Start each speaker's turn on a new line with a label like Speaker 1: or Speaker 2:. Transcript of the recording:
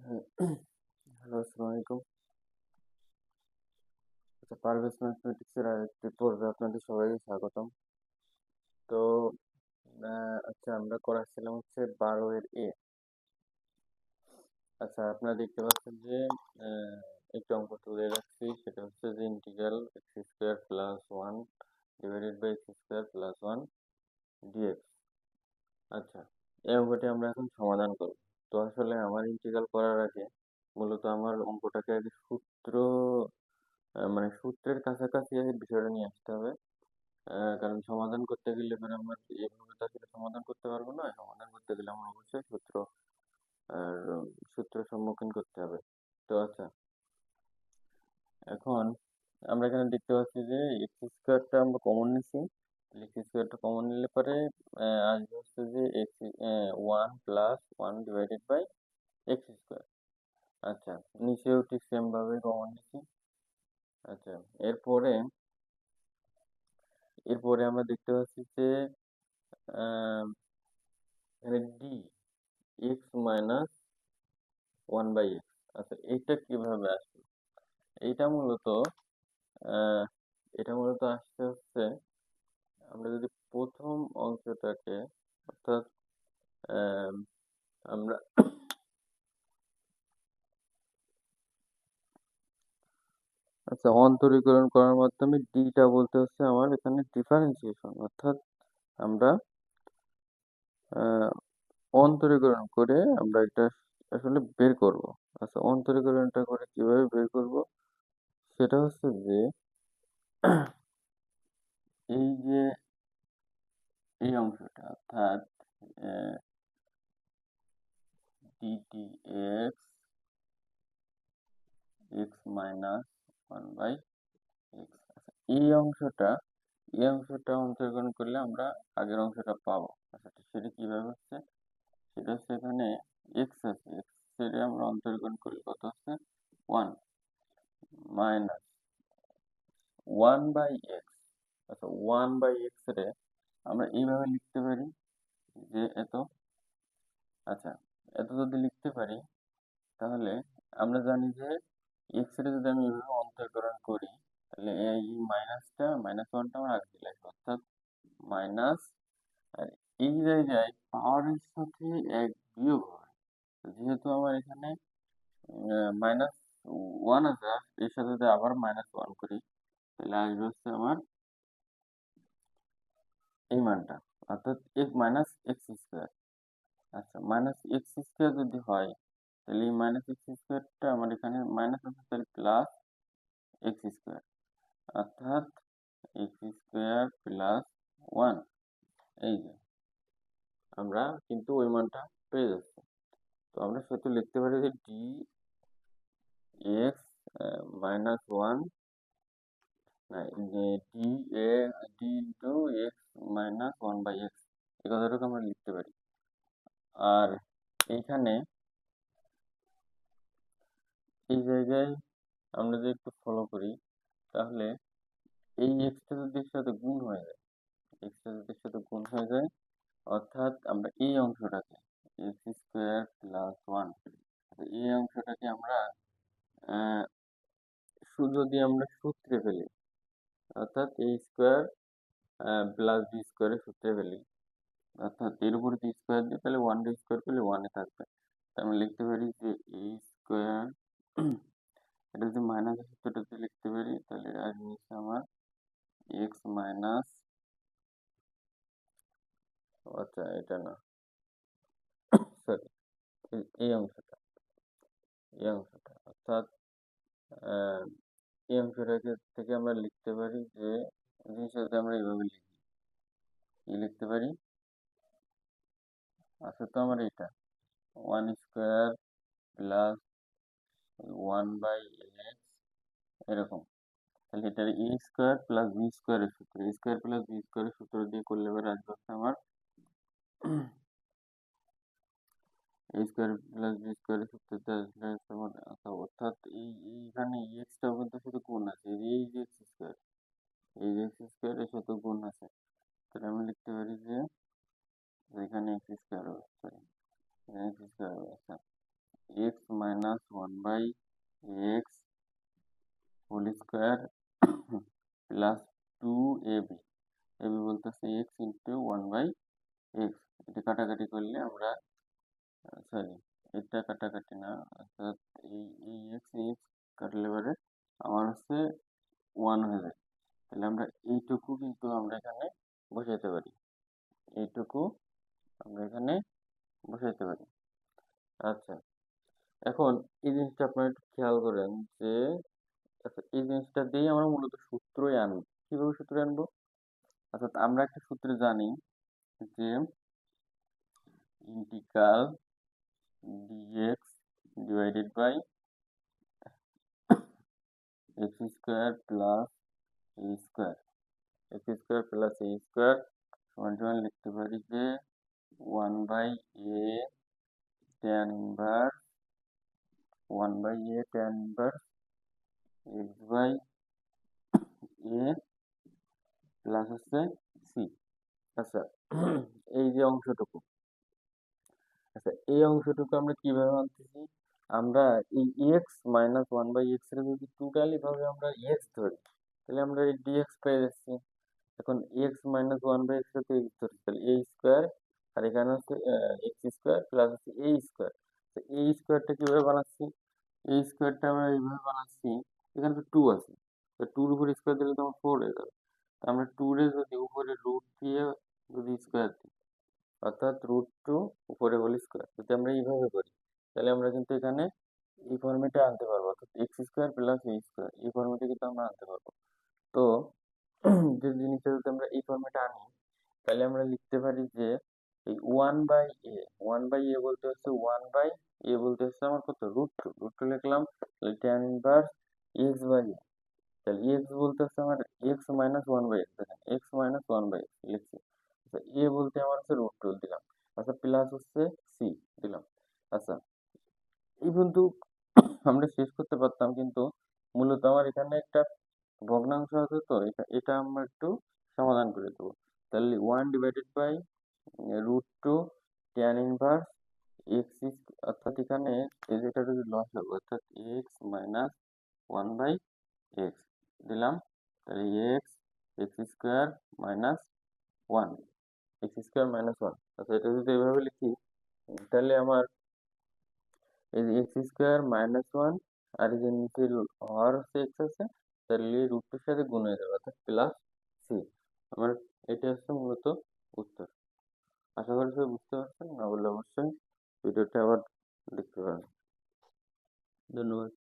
Speaker 1: Hello আসসালামু আচ্ছা পারভেজ ম্যাথমেটিক্সের আরেকটি পর্বে আপনাদের সবাইকে স্বাগতম। তো আচ্ছা আমরা করাচ্ছিলাম হচ্ছে বারো এর এ আচ্ছা আপনারা দেখতে পাচ্ছেন যে একটি অঙ্ক তুলে রাখছি, সেটা হচ্ছে যে integral x square plus one divided by x square plus one dx আচ্ছা এই অঙ্কটি আমরা এখন সমাধান করব। তো আসলে আমার ইন্টিগ্রাল করার আগে মূলত আমার অঙ্কটাকে আগে সূত্র মানে সূত্রের কাছাকাছি এই বিষয়টা নিয়ে আসতে হবে। আহ, কারণ সমাধান করতে গেলে মানে আমার এভাবে তো আসলে সমাধান করতে পারব না। সমাধান করতে গেলে আমার অবশ্যই সূত্র আর সূত্রের সম্মুখীন করতে হবে। তো আচ্ছা এখন আমরা এখানে দেখতে পাচ্ছি যে এক্স স্কোয়ারটা আমরা কমন নিছি এক্স স্কোয়ারটা কমন নিলে পরে আসবে হচ্ছে যে x one plus one divided by x square আচ্ছা নিচেও ঠিক সেম ভাবে কমন নিছি আচ্ছা এরপরে এরপরে আমরা দেখতে পাচ্ছি যে d x minus one by x আচ্ছা এইটা কীভাবে আসবে এইটা মূলত এটা মূলত আসতে হচ্ছে আমরা যদি প্রথম অংশটাকে অর্থাৎ আমরা আচ্ছা অন্তরীকরণ করার মাধ্যমে ডিটা বলতে হচ্ছে আমার এখানে ডিফারেন্সিয়েশন অর্থাৎ আমরা অন্তরীকরণ করে আমরা এটা আসলে বের করব। আচ্ছা অন্তরীকরণটা করে কীভাবে বের করব? সেটা হচ্ছে যে এই যে, এই অংশটা, অর্থাৎ dt x x minus one by x এই অংশটা এই অংশটা অন্তর্গণ করলে আমরা আগের অংশটা পাবো। আচ্ছা সেটা কীভাবে হচ্ছে? সেটা হচ্ছে এখানে এক্স আছে এক্সের আমরা অন্তর্গণ করলে কত হচ্ছে? One minus one by x আচ্ছা ওয়ান বাই এক্স রে আমরা এইভাবে লিখতে পারি যে এত। আচ্ছা এত যদি লিখতে পারি, তাহলে আমরা জানি যে এক্স রে যদি আমি এইভাবে অন্তর্করণ করি, তাহলে এই মাইনাসটা মাইনাস ওয়ানটা আমার আগে আসবে অর্থাৎ মাইনাস আর এই জায়গায় পাওয়ারের সাথে এক বিয়োগ হয়। যেহেতু আমার এখানে মাইনাস ওয়ান আছে, এর সাথে যদি আবার মাইনাস ওয়ান করি, তাহলে আসবে হচ্ছে আমার এই মানটা। অর্থাৎ এক্স মাইনাস এক্স স্কোয়ার আচ্ছা মাইনাস এক্স স্কোয়ার যদি হয়, তাহলে এই মাইনাস এক্স স্কোয়ারটা আমার এখানে মাইনাস আছে, তাহলে প্লাস এক্স স্কোয়ার অর্থাৎ এক্স স্কোয়ার প্লাস ওয়ান এই যে, আমরা কিন্তু ওই মানটা পেয়ে যাচ্ছি। তো আমরা সেটা লিখতে পারি যে d x minus one d a d into x minus one by x এই কথাটুকু আমরা লিখতে পারি। আর এইখানে এই জায়গায় আমরা যদি একটু ফলো করি, তাহলে এই এক্সটা যদি সাথে গুণ হয়ে যায় এক্সটা যদি সাথে গুণ হয়ে যায়, অর্থাৎ আমরা এই অংশটাকে এক্স স্কোয়ার প্লাস ওয়ান এই অংশটাকে আমরা যদি আমরা সূত্রে ফেলি অর্থাৎ এ স্কোয়ার প্লাস বি স্কোয়ারের সূত্রে ফেলি অর্থাৎ এর উপর বি স্কোয়ার দিয়ে তাহলে ওয়ান ডি স্কোয়ার পেলে ওয়ানে থাকবে। আমরা লিখতে পারি যে এ স্কোয়ার এটা যদি মাইনাস সূত্রটা যদি লিখতে পারি, তাহলে আর নিচে আমার এক্স মাইনাস আচ্ছা এটা না। সরি এই অংশটা এই অংশটা। অর্থাৎ এই অংশটাকে থেকে আমরা লিখতে পারি যে জিনিসটাকে আমরা এইভাবে লিখি। কি লিখতে পারি? আচ্ছা তো আমার এটা one square plus one by x, এরকম। তাহলে এটা এ স্কোয়ার প্লাস বি স্কোয়ারের সূত্র। এ স্কোয়ার প্লাস বি স্কোয়ারের সূত্র দিয়ে করলে এবার আসবে আমার এ স্কোয়ার প্লাস বি স্কোয়ারের সূত্রতে আসলে আমার আচ্ছা অর্থাৎ এই, এইখানে এক্সটা কিন্তু শুধু গুণ আছে এই যে এক্স স্কোয়ার এই যে এক্স স্কোয়ারের সাথে গুণ আছে তাহলে আমি লিখতে পারি যে এখানে এক্স স্কোয়ার হবে সরি এখানে এক্স স্কোয়ার হবে আচ্ছা x minus one by x whole square plus two a b a b বলতেছে x into one by x এটা কাটাকাটি করলে আমরা সরি এটা কাটাকাটি না, অর্থাৎ এই এই এক্স এই এক্স কাটলে পরে আমার হচ্ছে ওয়ান হয়ে যায় তাহলে আমরা এইটুকু কিন্তু আমরা এখানে বসাইতে পারি এইটুকু আমরা এখানে বসাইতে পারি আচ্ছা এখন এই জিনিসটা আপনারা একটু খেয়াল করেন যে আচ্ছা এই জিনিসটা দিয়ে আমরা মূলত সূত্রই আনব। কীভাবে সূত্র আনব? অর্থাৎ আমরা একটা সূত্রে জানি যে integral dx divided by x square plus a square x square plus a square সমান সমান লিখতে পারি যে one by a tan inverse one by a tan inverse x by a plus হচ্ছে সি। আচ্ছা এই যে অংশটুকু। আচ্ছা এই অংশটুকু আমরা কীভাবে আনতেছি? আমরা এই এক্স মাইনাস ওয়ান বাই এক্সের যদি টোটালি ভাবে আমরা এক্স ধরি, তাহলে আমরা এই ডিএক্স পেয়ে যাচ্ছি। এখন x minus one by x x ধরছি তাহলে এ স্কোয়ার আর এখানে হচ্ছে এক্স স্কোয়ার প্লাস হচ্ছে এ স্কোয়ার তো এই স্কোয়ারটা কীভাবে বানাচ্ছি? এই স্কোয়ারটা আমরা এইভাবে বানাচ্ছি, এখানে তো টু আছে। তো টুর উপর স্কোয়ার দিলে তো আমার ফোর হয়ে যাবে তো আমরা টুরে যদি উপরে রুট দিয়ে যদি স্কোয়ার দিই, অর্থাৎ রুট টু উপরে হোল স্কোয়ার যদি আমরা এইভাবে করি, তাহলে আমরা কিন্তু এখানে এই ফর্মেটে আনতে পারব। অর্থাৎ x square plus a square এই ফর্মেটে কিন্তু আমরা আনতে পারব। তো, যে জিনিসটা যদি আমরা এই ফর্মেটে আনি, তাহলে আমরা লিখতে পারি যে এই one by a one by a বলতে হচ্ছে ওয়ান বাই এ বলতে হচ্ছে আমার কত? রুট টু রুট টু লিখলাম tan inverse x by a তাহলে এক্স বলতে হচ্ছে আমার x minus one by x দেখেন x minus one by x লিখছি। আচ্ছা এ বলতে আমার হচ্ছে রুট টু দিলাম। আচ্ছা প্লাস হচ্ছে সি দিলাম। আচ্ছা এই কিন্তু আমরা শেষ করতে পারতাম, কিন্তু মূলত আমার এখানে একটা ভগ্নাংশ আছে তো, এটা এটা আমরা একটু সমাধান করে দেবো। তাহলে one divided by root two tan inverse x অর্থাৎ এখানে এই যেটা যদি লস হবে, অর্থাৎ x minus one by x দিলাম। তাহলে x x square minus one x square minus one আচ্ছা এটা যদি এভাবে লিখি, তাহলে আমার এই এক্স স্কোয়ার মাইনাস ওয়ান আর এই যে নিচে হর হচ্ছে এক্স আছে, তাহলে রুটটার সাথে গুণ হয়ে যাবে, অর্থাৎ প্লাস সি আমার এটা হচ্ছে মূলত উত্তর। আশা করি সবাই বুঝতে পারছেন। না বললে অবশ্যই ভিডিওটা আবার দেখতে পারেন ধন্যবাদ।